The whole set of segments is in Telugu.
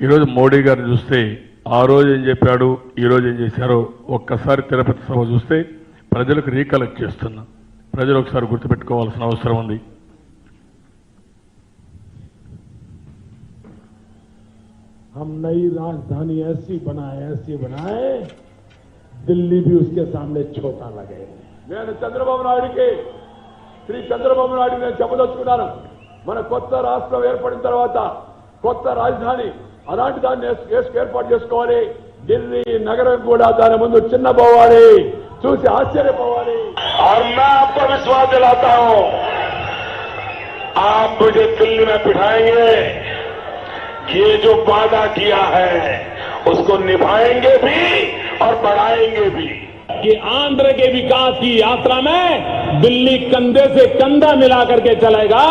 ఈరోజు మోడీ గారిని చూస్తే ఆ రోజు ఏం చెప్పాడు ఈ రోజు ఏం చేశారో ఒక్కసారి తిరుపతి సభ చూస్తే ప్రజలకు రీకలెక్ట్ చేస్తున్నా ప్రజలు ఒకసారి గుర్తుపెట్టుకోవాల్సిన అవసరం ఉంది हम नई राजधानी ऐसी बनाए ऐसी बनाए दिल्ली भी उसके सामने छोटा लगे నేను చంద్రబాబు నాయుడికి శ్రీ చంద్రబాబు నాయుడు నేను చెప్పదలుచుకున్నాను మన కొత్త రాష్ట్రం ఏర్పడిన తర్వాత కొత్త రాజధాని అలాంటి దాన్ని ఏస్- ఏస్- ఏర్పాటు చేసుకోవాలి ఢిల్లీ నగరం కూడా దాని ముందు చిన్నపోవాలి చూసి ఆశ్చర్యపోవాలి और मैं आपको विश्वास दिलाता हूं आप मुझे दिल्ली में बिठाएंगे ये जो वादा किया है उसको निभाएंगे भी और बढ़ाएंगे भी कि आंध्र के विकास की यात्रा में दिल्ली कंधे से कंधा मिला करके चलेगा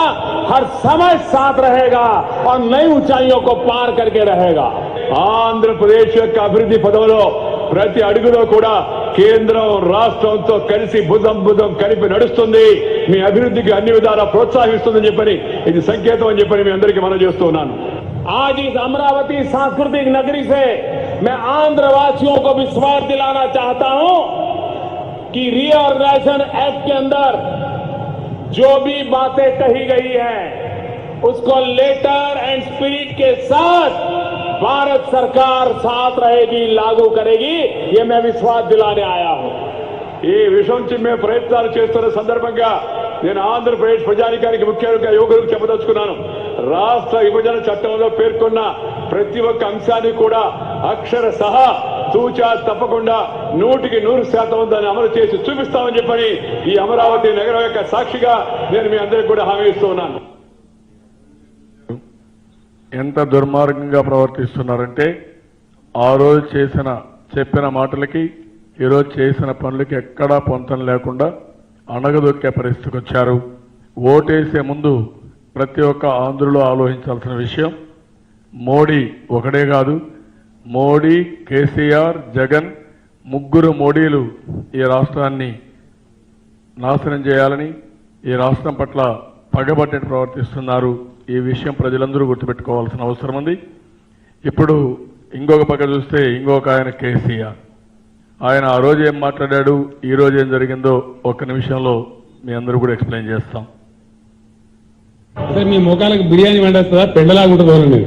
हर समय साथ रहेगा और नई ऊंचाइयों को पार करके रहेगा ఆంధ్రప్రదేశ్ యొక్క అభివృద్ధి పదవిలో ప్రతి అడుగులో కూడా కేంద్రం రాష్ట్రంతో కలిసి భుజం భుజం కలిపి నడుస్తుంది మీ అభివృద్ధికి అన్ని విధాలా ప్రోత్సహిస్తుందని చెప్పని ఇది సంకేతం అని చెప్పని మీ అందరికీ మనం చేస్తూ ఉన్నాను आज इस अमरावती सांस्कृतिक नगरी से मैं आंध्र वासियों को विश्वास दिलाना चाहता हूं कि रीऑर्गेनाइजेशन एक्ट के अंदर जो भी बातें कही गई है उसको लेटर एंड स्पिरिट के साथ भारत सरकार साथ रहेगी लागू करेगी ये मैं विश्वास दिलाने आया हूं ఈ విషయం నుంచి మేము ప్రయత్నాలు చేస్తున్న సందర్భంగా నేను ఆంధ్రప్రదేశ్ ప్రజానికానికి ముఖ్యంగా యువకులకు చెప్పదలుచుకున్నాను రాష్ట్ర విభజన చట్టంలో పేర్కొన్న ప్రతి ఒక్క అంశాన్ని కూడా అక్షర సహా తూచా తప్పకుండా నూటికి నూరు శాతం దాన్ని అమలు చేసి చూపిస్తామని చెప్పని ఈ అమరావతి నగరం యొక్క సాక్షిగా నేను మీ అందరికీ కూడా హామీ ఇస్తున్నాను ఎంత దుర్మార్గంగా ప్రవర్తిస్తున్నారంటే ఆ రోజు చేసిన చెప్పిన మాటలకి ఈరోజు చేసిన పనులకి ఎక్కడా పొంతం లేకుండా అణగదొక్కే పరిస్థితికి వచ్చారు. ఓటేసే ముందు ప్రతి ఒక్క ఆంధ్రులు ఆలోచించాల్సిన విషయం మోడీ ఒకడే కాదు మోడీ కేసీఆర్ జగన్ ముగ్గురు మోడీలు ఈ రాష్ట్రాన్ని నాశనం చేయాలని ఈ రాష్ట్రం పట్ల పగబట్టేట్టు ప్రవర్తిస్తున్నారు. ఈ విషయం ప్రజలందరూ గుర్తుపెట్టుకోవాల్సిన అవసరం ఉంది. ఇప్పుడు ఇంకొక పక్క చూస్తే ఇంకొక ఆయన కేసీఆర్. ఆయన ఆ రోజు ఏం మాట్లాడాడు? ఈ రోజు ఏం జరిగిందో ఒక్క నిమిషంలో మీ అందరూ కూడా ఎక్స్ప్లెయిన్ చేస్తాం. మీ ముఖాలకు బిర్యానీ వండేస్తుందా? పెండలాగుంటుంది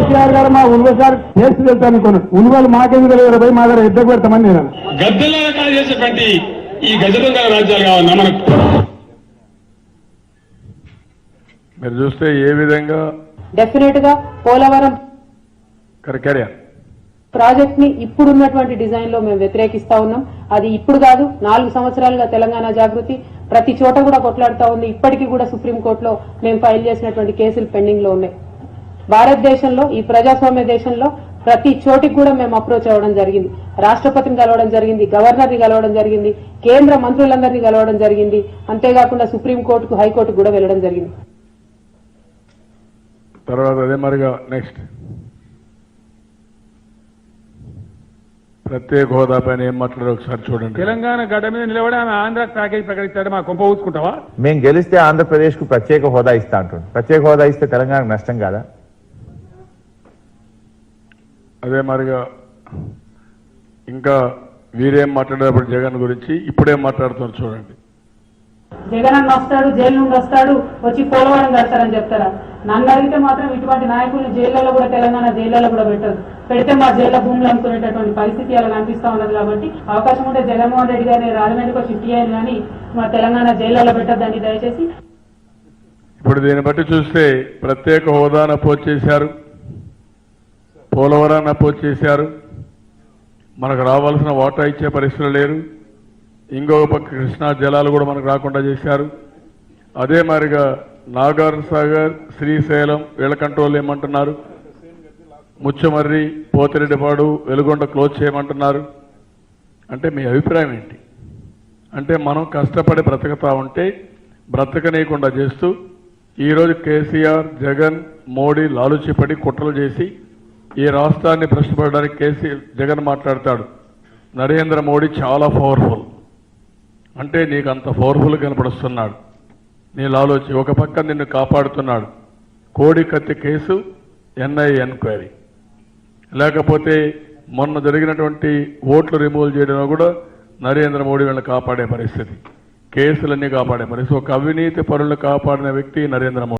కేసీఆర్ గారు మా ఉల్వ సార్ చేసి వెళ్తాను అనుకున్నాను ఉల్వలు మాకెందుకు తెలియదు పోయి మా దగ్గర ఇద్దరు పెడతామని నేను. గద్దెల చేసేటువంటి ఈ గజ దొంగల రాజ్యాలు కావాలన్నా మనకు. మీరు చూస్తే ఏ విధంగా డెఫినెట్గా పోలవరం ప్రాజెక్ట్ని ఇప్పుడున్నటువంటి డిజైన్లో మేము వ్యతిరేకిస్తా ఉన్నాం. అది ఇప్పుడు కాదు నాలుగు సంవత్సరాలుగా తెలంగాణ జాగృతి. ప్రతి చోట కూడా కొట్లాడుతా ఉంది. ఇప్పటికీ కూడా సుప్రీంకోర్టులో మేము ఫైల్ చేసినటువంటి కేసులు పెండింగ్లో ఉన్నాయి. భారతదేశంలో ఈ ప్రజాస్వామ్య దేశంలో ప్రతి చోటికి కూడా మేము అప్రోచ్ అవ్వడం జరిగింది. రాష్ట్రపతిని కలవడం జరిగింది గవర్నర్ని కలవడం జరిగింది కేంద్ర మంత్రులందరినీ కలవడం జరిగింది. అంతేకాకుండా సుప్రీంకోర్టుకు హైకోర్టుకు కూడా వెళ్ళడం జరిగింది. తర్వాత అదే మరిగా నెక్స్ట్ ప్రత్యేక హోదా పైన ఏం మాట్లాడారో ఒకసారి చూడండి. తెలంగాణ గడ్డ మీద నిలబడి ఆమె ఆంధ్ర ప్యాకేజ్ ప్రకటిస్తాడు మా కొంప ఊసుకుంటావా? మేము గెలిస్తే ఆంధ్రప్రదేశ్కు ప్రత్యేక హోదా ఇస్తా అంటుండు. ప్రత్యేక హోదా ఇస్తే తెలంగాణకు నష్టం కాదా? అదే మరిగా ఇంకా వీరేం మాట్లాడేటప్పుడు జగన్ గురించి ఇప్పుడేం మాట్లాడుతున్నారు చూడండి. జగన్ అన్న వస్తాడు జైలు నుండి వస్తాడు వచ్చి పోలవరం కడతారని చెప్తారా? నన్ను అడిగితే మాత్రం ఇటువంటి నాయకుల్ని జైళ్ళలో కూడా తెలంగాణ జైళ్ళలో కూడా పెట్టదు పెడితే మా జైల్లో భూములు అనుకునేటటువంటి పరిస్థితి అలా కనిపిస్తా ఉన్నది కాబట్టి అవకాశం ఉంటే జగన్మోహన్ రెడ్డి గారిని రాజమండ్రికి షిఫ్ట్ చేయాలి కానీ మా తెలంగాణ జైళ్ళలో పెట్టద్దండి దయచేసి. ఇప్పుడు దీన్ని బట్టి చూస్తే ప్రత్యేక హోదాను అపోజ్ చేశారు. పోలవరాన్ని అపోజ్ చేశారు. మనకు రావాల్సిన వాటా ఇచ్చే పరిస్థితులు లేరు. ఇంకొక పక్క కృష్ణా జలాలు కూడా మనకు రాకుండా చేశారు. అదే మాదిరిగా నాగార్ సాగర్ శ్రీశైలం వీళ్ళ కంట్రోల్ ఏమంటున్నారు? ముచ్చమర్రి పోతిరెడ్డిపాడు వెలుగొండ క్లోజ్ చేయమంటున్నారు. అంటే మీ అభిప్రాయం ఏంటి? అంటే మనం కష్టపడి బ్రతకతా ఉంటే బ్రతకనీయకుండా చేస్తూ ఈరోజు కేసీఆర్ జగన్ మోడీ లాలుచిపడి కుట్రలు చేసి ఈ రాష్ట్రాన్ని ప్రశ్నపడడానికి కేసీ జగన్ మాట్లాడతాడు. నరేంద్ర మోడీ చాలా పవర్ఫుల్. అంటే నీకు అంత పవర్ఫుల్ కనపడుస్తున్నాడు. నీళ్ళు ఆలోచి ఒక పక్క నిన్ను కాపాడుతున్నాడు. కోడి కత్తి కేసు ఎన్ఐ ఎంక్వైరీ లేకపోతే మొన్న జరిగినటువంటి ఓట్లు రిమూవ్ చేయడంలో కూడా నరేంద్ర మోడీ వీళ్ళని కాపాడే పరిస్థితి. కేసులన్నీ కాపాడే పరిస్థితి. ఒక అవినీతి పరులను కాపాడిన వ్యక్తి నరేంద్ర మోడీ.